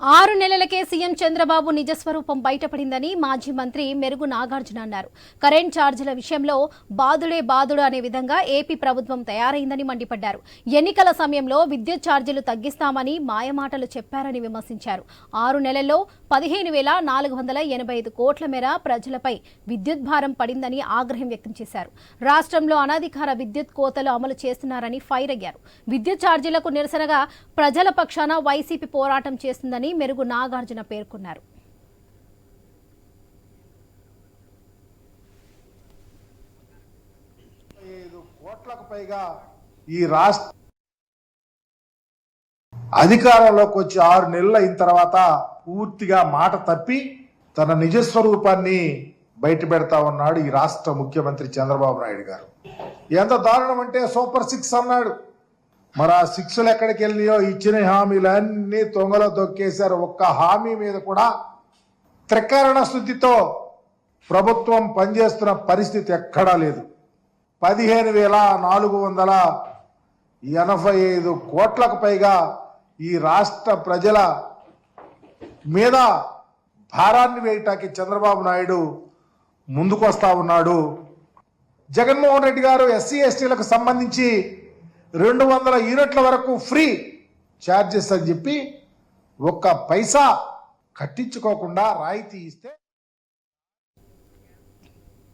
ఆరు నెలలకే సీఎం చంద్రబాబు నిజస్వరూపం బయటపడిందని మాజీ మంత్రి మెరుగు నాగార్జున అన్నారు. కరెంట్ ఛార్జీల విషయంలో బాదుడే బాదుడు అనే విధంగా ఏపీ ప్రభుత్వం తయారైందని మండిపడ్డారు. ఎన్నికల సమయంలో విద్యుత్ ఛార్జీలు తగ్గిస్తామని మాయమాటలు చెప్పారని విమర్శించారు. ఆరు నెలల్లో పదిహేను వేల నాలుగు వందల ఎనభై ఐదు కోట్ల మేర ప్రజలపై విద్యుత్ భారం పడిందని ఆగ్రహం వ్యక్తం చేశారు. రాష్ట్రంలో అనధికార విద్యుత్ కోతలు అమలు చేస్తున్నారని ఫైర్ అయ్యారు విద్యుత్ ఛార్జీలకు నిరసనగా ప్రజల పక్షాన వైసీపీ పోరాటం చేస్తుందని మెరుగు నాగార్జున పేర్కొన్నారు. కోట్లకు పైగా ఈ రాష్ట్ర అధికారంలోకి వచ్చి ఆరు నెలలు అయిన తర్వాత పూర్తిగా మాట తప్పి తన నిజస్వరూపాన్ని బయట పెడతా ఉన్నాడు ఈ రాష్ట్ర ముఖ్యమంత్రి చంద్రబాబు నాయుడు గారు. ఎంత దారుణం అంటే సూపర్ సిక్స్ అన్నాడు. మరి ఆ శిక్షలు ఎక్కడికి వెళ్ళినాయో? ఇచ్చిన హామీలన్నీ తొంగలో దొక్కేశారు ఒక్క హామీ మీద కూడా త్రికరణ స్థుతితో ప్రభుత్వం పనిచేస్తున్న పరిస్థితి ఎక్కడా లేదు. పదిహేను వేల నాలుగు వందల ఎనభై ఐదు కోట్లకు పైగా ఈ రాష్ట్ర ప్రజల మీద భారాన్ని వేయటానికి చంద్రబాబు నాయుడు ముందుకు వస్తా ఉన్నాడు. జగన్మోహన్ రెడ్డి గారు ఎస్సీ ఎస్టీలకు సంబంధించి రెండు వందల యూనిట్ల వరకు ఫ్రీ ఛార్జెస్ అని చెప్పి ఒక్క పైసా కట్టించుకోకుండా రాయితీ ఇస్తే